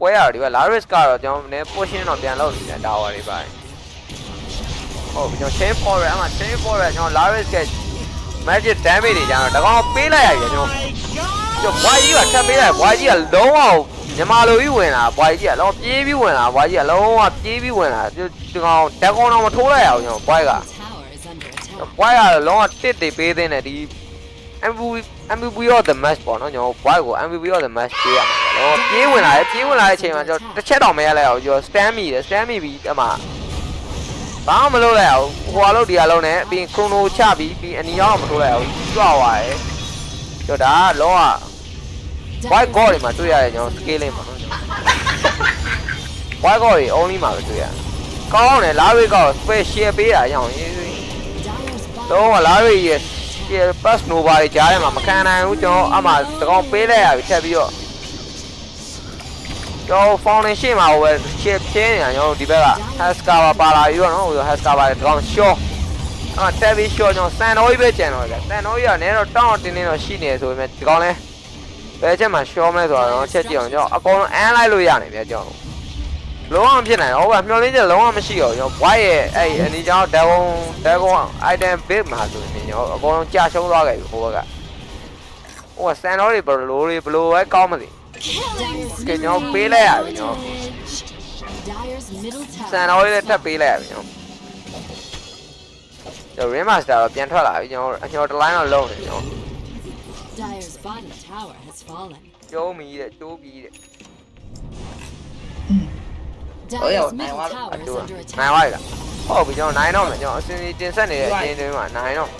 ပွဲရဒီက Laris ကတော့ကျွန်တော်နည်း position တော့ပြန်လုပ်နေတယ် tower တွေပါဟုတ်ပြီကျွန်တော် chain forward အမှ chain forward ကျွန်တော် Laris က magic damage တွေကျတော့တကောင်ပေးလိုက်ရတယ်ကျွန်တော်ကျွန်တော် boy ကြီးကထပ်ပေးလိုက် boy ကြီးကလုံးဝမြန်မာလိုကြီးဝင်လာ boy ကြီးကလုံးဝပြေးပြီးဝင်လာ boy ကြီးကလုံးဝပြေးပြီးဝင်လာဒီကောင်တက်ကောင်တော့မထိုးလိုက်ရအောင်ကျွန်တော် boy က Tower is under attack. ဘွိုင်းကတော့လုံးဝတစ်တွေပေးသင်းတယ်ဒီ MVP MVP of the match ပေါ့နော်ကျွန်တော်ဘွိုင်းကို MVP of the match ပေးရမှာပေါ့တော့ပြေးဝင်လာတယ်ပြေးဝင်လာတဲ့အချိန်မှာကျွန်တော်တစ်ချက်တော့မရလိုက်အောင်ကျွန်တော် stand မိတယ် stand မိပြီးအမှဘာမှမလုပ်လိုက်အောင်ဟိုဟာလို့ဒီဟာလုံးနဲ့ပြီး chrono ချပြီးပြီးအနီရောင်းမထိုးလိုက်အောင်ကြွားသွားတယ်ကျွန်တော်ဒါကလုံးဝ white goal တွေမှာတွေ့ရတယ်ကျွန်တော် scaling ပါနော် white goal တွေ only မှာပဲတွေ့ရတယ်ကောင်းတယ်လားဝေးကော special ပေးတာရအောင်ရေး Dyer's bottom တော့လာရီရဲ့ ဒီ pass nova တွေကြားထဲမှာမခံနိုင်ဘူးကျွန်တော်အမှတကောင်ပေးလိုက်ရပြီထပ်ပြီးတော့ကျွန်တော် foundation မှာဟိုပဲ shape ချင်းနေတာကျွန်တော်ဒီဘက်က hasker ပါပါလာပြီးတော့နော်ဟို hasker ပါတကောင် short အဲ့တက်ပြီး short ကျွန်တော်စန်တော်ကြီးပဲကျန်တော့တယ်စန်တော်ကြီးကလည်းတော့တောင်းတင်းတင်းတော့ရှိနေဆိုပေမဲ့ဒီကောင်လဲဘယ်ချက်မှာ short မလဲဆိုတော့ချက်ကြည့်အောင်ကျွန်တော်အကုန်လုံးအန်းလိုက်လို့ရနေပြီကျွန်တော် လုံးဝမဖြစ်နိုင်တော့ဟုတ်ကမျောလင်းချက်လုံးဝမရှိတော့ကျွန်တော် white ရဲ့အဲ့အနီကျောင်း dragon dragon item big မှာဆိုရင်ကျွန်တော်အကုန်လုံးကြာရှုံးသွားခဲ့ပြီဟိုဘက်ကဟိုကစန်တော်တွေဘလိုတွေဘလိုပဲကောင်းမသိ Dyer's Okay, middle no, tower pay lại à, is no. under damage. Dyer's middle စန် tower တော်တွေလည်းထပ်ပေးလိုက်ရပြီကျွန်တော် remaster တော့ပြန်ထွက်လာပြီကျွန်တော်အညော်တစ်လိုင်းတော့လုံးနေကျွန်တော် Dyer's bottom tower has fallen. ကျိုးမီတဲ့ကျိုးပြီးတဲ့ ဟိုရောက်နိုင်သွားပြီအတူနိုင်သွားပြီလားဟုတ်ပြီကျွန်တော်နိုင်တော့မယ်ကျွန်တော်အစင်းစီတင်ဆက်နေတဲ့အချင်းတွေမှာနိုင်တော့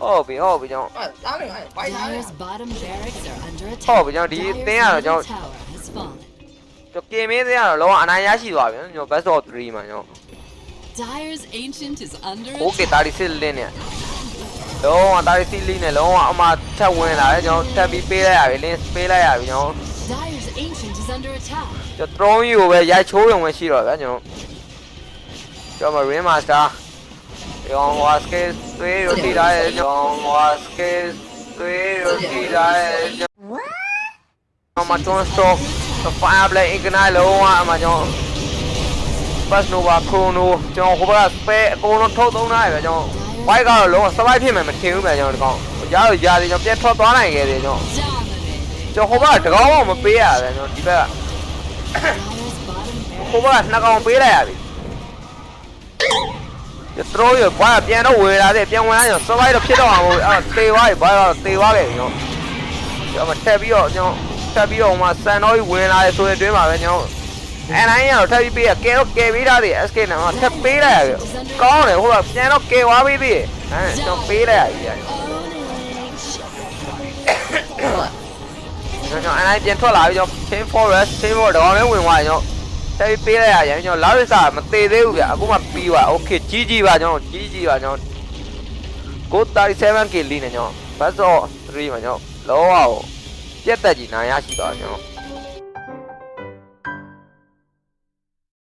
ဟုတ်ပြီဟုတ်ပြီကျွန်တော်တားနေပါဘိုင်တားနေဟုတ်ပြီကျွန်တော်ဒီတင်းရတော့ကျွန်တော်ကျွန်တော်ကင်မင်းတင်းရတော့လောကအနိုင်ရရှိသွားပြီကျွန်တော် best of 3မှာကျွန်တော် Dyer's ancient is under Okay 36လင်းနေလုံးဝ36လင်းနေလုံးဝအမထက်ဝင်လာတယ်ကျွန်တော်ထက်ပြီးပေးလိုက်ရပြီလင်းပေးလိုက်ရပြီကျွန်တော် Dyer's ancient is under attack. ကျွန်တော် throne ကြီးကိုပဲရိုက်ချိုးရုံပဲရှိတော့ဗျာကျွန်တော်ကျွန်တော် ring master ရောင်းဝါစကေးသွေးရတီလာရဲ့ရောင်းဝါစကေးသွေးရတီလာရဲ့ကျွန်တော်မတွန်းစတော့ fire blade ignite လုံးဝအမှကျွန်တော် pass nova chrono ကျွန်တော်ဟိုဘက်က spare အကုန်လုံးထုတ်သုံးထားရပဲကျွန်တော် white ကတော့လုံးဝ survive ဖြစ်မယ်မထင်ဘူးပဲကျွန်တော်ဒီကောင်ရတော့ရသေးကျွန်တော်ပြန်ထွက်သွားနိုင်ခဲ့တယ်ကျွန်တော် Dominating. ကျွန်တော်ဟိုဘက်ကတကောင်မှမပေးရပဲကျွန်တော်ဒီဘက်က Dyer's bottom ဟိုဘက်ကနှစ်ကောင်ပေးလိုက်ရပြီကျသရိုးရဘာပြန်တော့ဝေလာတယ်ပြန်ဝင်လာကျွန်တော် survive တော့ဖြစ်တော့မှာမဟုတ်ဘူးအဲ့တေသွားပြီဘာတော့တေသွားခဲ့ပြီကျွန်တော်ကျွန်တော်ထပ်ပြီးတော့ကျွန်တော်ထပ်ပြီးတော့ဟိုမှာစန်တော့ကြီးဝင်လာတယ်ဆိုရင်တွင်းမှာပဲကျွန်တော်အဲ့တိုင်းရတော့ထပ်ပြီးပေးရကဲတော့ကဲပေးထားတယ် SK နဲ့တော့ထပ်ပေးလိုက်ရပြီကောင်းတယ်ဟိုကပြန်တော့ကဲသွားပေးသေးတယ်အဲ့ကျွန်တော်ပေးလိုက်ရပြီ ကျွန်တော်အဲ့တိုင်းပြန်ထွက်လာပြီးကျွန်တော် chain forest chain forest တော့လည်းဝင်သွားကျွန်တော်တက်ပြီးပေးလိုက်ရရင်ကျွန်တော် Laris ကမသေးသေးဘူးဗျအခုမှပြီးသွား okay GG ပါကျွန်တော် GG ပါကျွန်တော် go 37k လီနေကျွန်တော် bus of 3မှာကျွန်တော်လောကကိုပြက်တက်ကြီးနိုင်ရရှိသွားကျွန်တော်